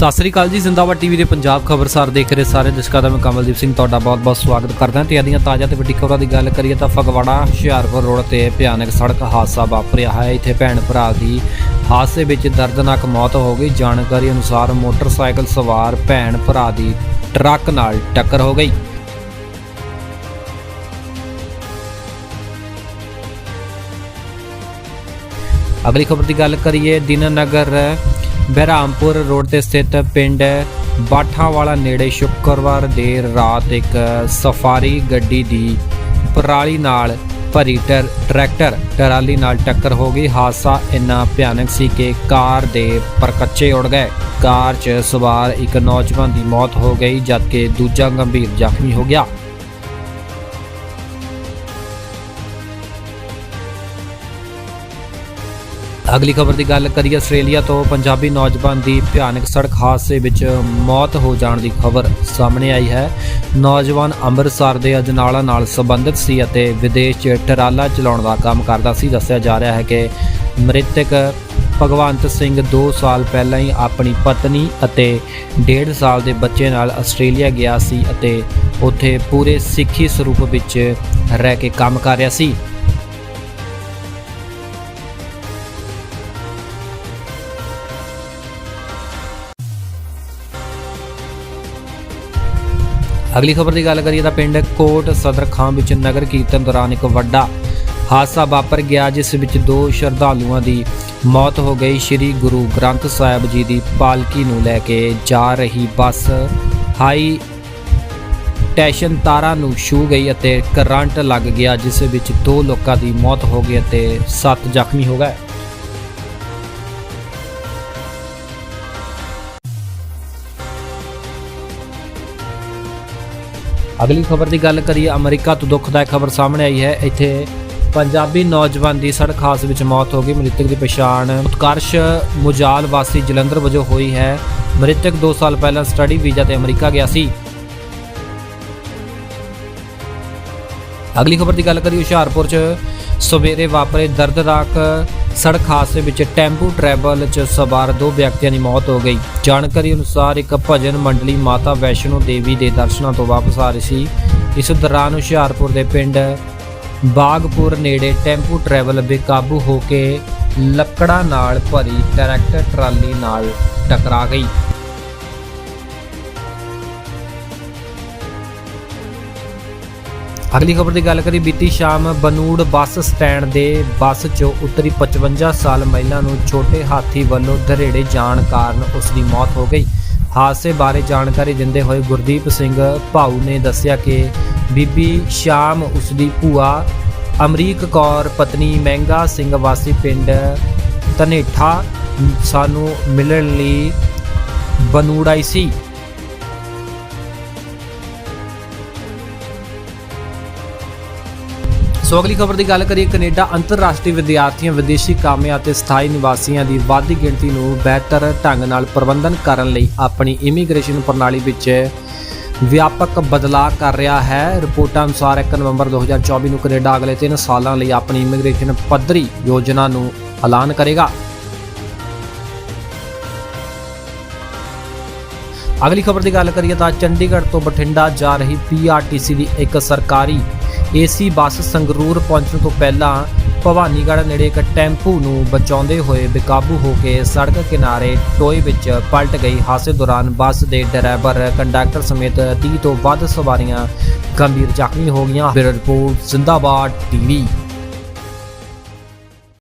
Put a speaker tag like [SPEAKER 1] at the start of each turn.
[SPEAKER 1] ਸਤਿ ਸ੍ਰੀ ਅਕਾਲ ਜੀ, ਜ਼ਿੰਦਾਬਾਦ ਟੀਵੀ ਦੇ ਪੰਜਾਬ ਖਬਰਸਾਰ ਦੇਖ ਰਹੇ ਸਾਰੇ ਦਰਸ਼ਕਾਂ ਦਾ ਮੈਂ ਕਮਲਦੀਪ ਸਿੰਘ ਤੁਹਾਡਾ ਬਹੁਤ-ਬਹੁਤ ਸਵਾਗਤ ਕਰਦਾ ਹਾਂ। ਤੇ ਆਦੀਆਂ ਤਾਜ਼ਾ ਤੇ ਵੱਡੀ ਖਬਰਾਂ ਦੀ ਗੱਲ ਕਰੀਏ ਤਾਂ ਫਗਵਾੜਾ, ਹੁਸ਼ਿਆਰਪੁਰ ਰੋਡ ਤੇ ਭਿਆਨਕ ਸੜਕ ਹਾਦਸਾ ਵਾਪਰਿਆ ਹੈ। ਇੱਥੇ ਭੈਣ ਭਰਾ ਦੀ ਹਾਦਸੇ ਵਿੱਚ ਦਰਦਨਾਕ ਮੌਤ ਹੋ ਗਈ। ਜਾਣਕਾਰੀ ਅਨੁਸਾਰ ਮੋਟਰਸਾਈਕਲ ਸਵਾਰ ਭੈਣ ਭਰਾ ਦੀ ਟਰੱਕ ਨਾਲ ਟੱਕਰ ਹੋ ਗਈ। ਅਗਲੀ ਖਬਰ ਦੀ ਗੱਲ ਕਰੀਏ ਦਿਨਨਗਰ ਬਹਿਰਾਮਪੁਰ ਰੋਡ ਤੇ ਸਥਿਤ ਪਿੰਡ ਬਾਠਾਵਾਲਾ ਨੇੜੇ ਸ਼ੁੱਕਰਵਾਰ ਦੇਰ ਰਾਤ ਇੱਕ ਸਫਾਰੀ ਗੱਡੀ ਦੀ ਪਰਾਲੀ ਨਾਲ ਭਰੀ ਟਰ- ਟਰੈਕਟਰ ਟਰਾਲੀ ਨਾਲ ਟੱਕਰ ਹੋ ਗਈ। ਹਾਦਸਾ ਇੰਨਾ ਭਿਆਨਕ ਸੀ ਕਿ ਕਾਰ ਦੇ ਪਰਕੱਚੇ ਉੜ ਗਏ। ਕਾਰ 'ਚ ਸਵਾਰ ਇੱਕ ਨੌਜਵਾਨ ਦੀ ਮੌਤ ਹੋ ਗਈ, ਜਦਕਿ ਦੂਜਾ ਗੰਭੀਰ ਜ਼ਖਮੀ ਹੋ ਗਿਆ। ਅਗਲੀ ਖਬਰ ਦੀ ਗੱਲ ਕਰੀਏ ਆਸਟ੍ਰੇਲੀਆ ਤੋਂ ਪੰਜਾਬੀ ਨੌਜਵਾਨ ਦੀ ਭਿਆਨਕ ਸੜਕ ਹਾਦਸੇ ਵਿੱਚ ਮੌਤ ਹੋ ਜਾਣ ਦੀ ਖਬਰ ਸਾਹਮਣੇ ਆਈ ਹੈ। ਨੌਜਵਾਨ ਅੰਮ੍ਰਿਤਸਰ ਦੇ ਅਜਨਾਲਾ ਨਾਲ ਸੰਬੰਧਿਤ ਸੀ ਅਤੇ ਵਿਦੇਸ਼ 'ਚ ਟਰਾਲਾ ਚਲਾਉਣ ਦਾ ਕੰਮ ਕਰਦਾ ਸੀ। ਦੱਸਿਆ ਜਾ ਰਿਹਾ ਹੈ ਕਿ ਮ੍ਰਿਤਕ ਭਗਵੰਤ ਸਿੰਘ 2 ਸਾਲ ਪਹਿਲਾਂ ਹੀ ਆਪਣੀ ਪਤਨੀ ਅਤੇ 1.5 ਸਾਲ ਦੇ ਬੱਚੇ ਨਾਲ ਆਸਟ੍ਰੇਲੀਆ ਗਿਆ ਸੀ ਅਤੇ ਉੱਥੇ ਪੂਰੇ ਸਿੱਖੀ ਸਰੂਪ ਵਿੱਚ ਰਹਿ ਕੇ ਕੰਮ ਕਰ ਰਿਹਾ ਸੀ। ਅਗਲੀ ਖਬਰ ਦੀ ਗੱਲ ਕਰੀਏ ਤਾਂ ਪਿੰਡ ਕੋਟ ਸਦਰ ਖਾਂ ਵਿੱਚ ਨਗਰ ਕੀਰਤਨ ਦੌਰਾਨ ਇੱਕ ਵੱਡਾ ਹਾਦਸਾ ਵਾਪਰ ਗਿਆ, ਜਿਸ ਵਿੱਚ ਦੋ ਸ਼ਰਧਾਲੂਆਂ ਦੀ ਮੌਤ ਹੋ ਗਈ। ਸ੍ਰੀ ਗੁਰੂ ਗ੍ਰੰਥ ਸਾਹਿਬ ਜੀ ਦੀ ਪਾਲਕੀ ਨੂੰ ਲੈ ਕੇ ਜਾ ਰਹੀ ਬੱਸ ਹਾਈ ਟੈਸ਼ਨ ਤਾਰਾਂ ਨੂੰ ਛੂ ਗਈ ਅਤੇ ਕਰੰਟ ਲੱਗ ਗਿਆ, ਜਿਸ ਵਿੱਚ ਦੋ ਲੋਕਾਂ ਦੀ ਮੌਤ ਹੋ ਗਈ ਅਤੇ 7 ਜ਼ਖਮੀ ਹੋ ਗਏ। ਅਗਲੀ ਖਬਰ ਦੀ ਗੱਲ ਕਰੀਏ, ਅਮਰੀਕਾ ਤੋਂ ਦੁਖਦਾਇਕ ਖਬਰ ਸਾਹਮਣੇ ਆਈ ਹੈ। ਇੱਥੇ ਪੰਜਾਬੀ ਨੌਜਵਾਨ ਦੀ ਸੜਕ ਹਾਦਸੇ ਵਿੱਚ ਮੌਤ ਹੋ ਗਈ। ਮ੍ਰਿਤਕ ਦੀ ਪਛਾਣ ਉਤਕਰਸ਼ ਮੁਜਾਲ ਵਾਸੀ ਜਲੰਧਰ ਵਜੋਂ ਹੋਈ ਹੈ। ਮ੍ਰਿਤਕ 2 ਸਾਲ ਪਹਿਲਾਂ ਸਟੱਡੀ ਵੀਜ਼ਾ ਤੇ ਅਮਰੀਕਾ ਗਿਆ ਸੀ। ਅਗਲੀ ਖਬਰ ਦੀ ਗੱਲ ਕਰੀਏ, ਹੁਸ਼ਿਆਰਪੁਰ 'ਚ ਸਵੇਰੇ ਵਾਪਰੇ ਦਰਦਨਾਕ ਸੜਕ ਹਾਦਸੇ ਵਿੱਚ ਟੈਂਪੂ ਟਰੈਵਲ 'ਚ ਸਵਾਰ ਦੋ ਵਿਅਕਤੀਆਂ ਦੀ ਮੌਤ ਹੋ ਗਈ। ਜਾਣਕਾਰੀ ਅਨੁਸਾਰ ਇੱਕ ਭਜਨ ਮੰਡਲੀ ਮਾਤਾ ਵੈਸ਼ਨੋ ਦੇਵੀ ਦੇ ਦਰਸ਼ਨਾਂ ਤੋਂ ਵਾਪਸ ਆ ਰਹੀ ਸੀ। ਇਸ ਦੌਰਾਨ ਹੁਸ਼ਿਆਰਪੁਰ ਦੇ ਪਿੰਡ ਬਾਗਪੁਰ ਨੇੜੇ ਟੈਂਪੂ ਟਰੈਵਲ ਬੇਕਾਬੂ ਹੋ ਕੇ ਲੱਕੜਾਂ ਨਾਲ ਭਰੀ ਟਰੈਕਟਰ ਟਰਾਲੀ ਨਾਲ ਟਕਰਾ ਗਈ। ਅਗਲੀ ਖਬਰ ਦੀ ਗੱਲ ਕਰੀ ਬੀਤੀ ਸ਼ਾਮ ਬਨੂੜ ਬੱਸ ਸਟੈਂਡ ਦੇ ਬੱਸ 'ਚੋਂ ਉਤਰੀ 55 ਸਾਲ ਮਹਿਲਾ ਨੂੰ ਛੋਟੇ ਹਾਥੀ ਵੱਲੋਂ ਧਰੇੜੇ ਜਾਣ ਕਾਰਨ ਉਸ ਦੀ ਮੌਤ ਹੋ ਗਈ। ਹਾਦਸੇ ਬਾਰੇ ਜਾਣਕਾਰੀ ਦਿੰਦੇ ਹੋਏ ਗੁਰਦੀਪ ਸਿੰਘ ਭਾਊ ਨੇ ਦੱਸਿਆ ਕਿ ਬੀਬੀ ਸ਼ਾਮ ਉਸ ਦੀ ਭੂਆ ਅਮਰੀਕ ਕੌਰ, ਪਤਨੀ ਮਹਿੰਗਾ ਸਿੰਘ ਵਾਸੀ ਪਿੰਡ ਧਨੇਠਾ ਸਾਨੂੰ ਮਿਲਣ ਲਈ ਬਨੂੜ ਆਈ ਸੀ। ਸੋ ਅਗਲੀ ਖਬਰ ਦੀ ਗੱਲ ਕਰੀਏ, ਕੈਨੇਡਾ ਅੰਤਰਰਾਸ਼ਟਰੀ ਵਿਦਿਆਰਥੀਆਂ, ਵਿਦੇਸ਼ੀ ਕਾਮਿਆਂ ਅਤੇ ਸਥਾਈ ਨਿਵਾਸੀਆਂ ਦੀ ਵੱਧਦੀ ਗਿਣਤੀ ਨੂੰ ਬਿਹਤਰ ਢੰਗ ਨਾਲ ਪ੍ਰਬੰਧਨ ਕਰਨ ਲਈ ਆਪਣੀ ਇਮੀਗ੍ਰੇਸ਼ਨ ਪ੍ਰਣਾਲੀ ਵਿੱਚ ਵਿਆਪਕ ਬਦਲਾਅ ਕਰ ਰਿਹਾ ਹੈ। ਰਿਪੋਰਟਾਂ ਅਨੁਸਾਰ 1 ਨਵੰਬਰ 2024 ਨੂੰ ਕੈਨੇਡਾ ਅਗਲੇ 3 ਸਾਲਾਂ ਲਈ ਆਪਣੀ ਇਮੀਗ੍ਰੇਸ਼ਨ ਪੱਧਰੀ ਯੋਜਨਾ ਨੂੰ ਐਲਾਨ ਕਰੇਗਾ। ਅਗਲੀ ਖਬਰ ਦੀ ਗੱਲ ਕਰੀਏ ਤਾਂ ਚੰਡੀਗੜ੍ਹ ਤੋਂ ਬਠਿੰਡਾ ਜਾ ਰਹੀ ਪੀਆਰਟੀਸੀ ਦੀ ਇੱਕ ਸਰਕਾਰੀ ਏਸੀ ਬੱਸ ਸੰਗਰੂਰ ਪਹੁੰਚਣ ਤੋਂ ਪਹਿਲਾਂ ਭਵਾਨੀਗੜ੍ਹ ਨੇੜੇ ਇੱਕ ਟੈਂਪੂ ਨੂੰ ਬਚਾਉਂਦੇ ਹੋਏ ਬੇਕਾਬੂ ਹੋ ਕੇ ਸੜਕ ਕਿਨਾਰੇ ਟੋਏ ਵਿੱਚ ਪਲਟ ਗਈ। ਹਾਦਸੇ ਦੌਰਾਨ ਬੱਸ ਦੇ ਡਰਾਈਵਰ, ਕੰਡਕਟਰ ਸਮੇਤ 30 ਤੋਂ ਵੱਧ ਸਵਾਰੀਆਂ ਗੰਭੀਰ ਜ਼ਖਮੀ ਹੋ ਗਈਆਂ। Bureau report, Zindabad TV.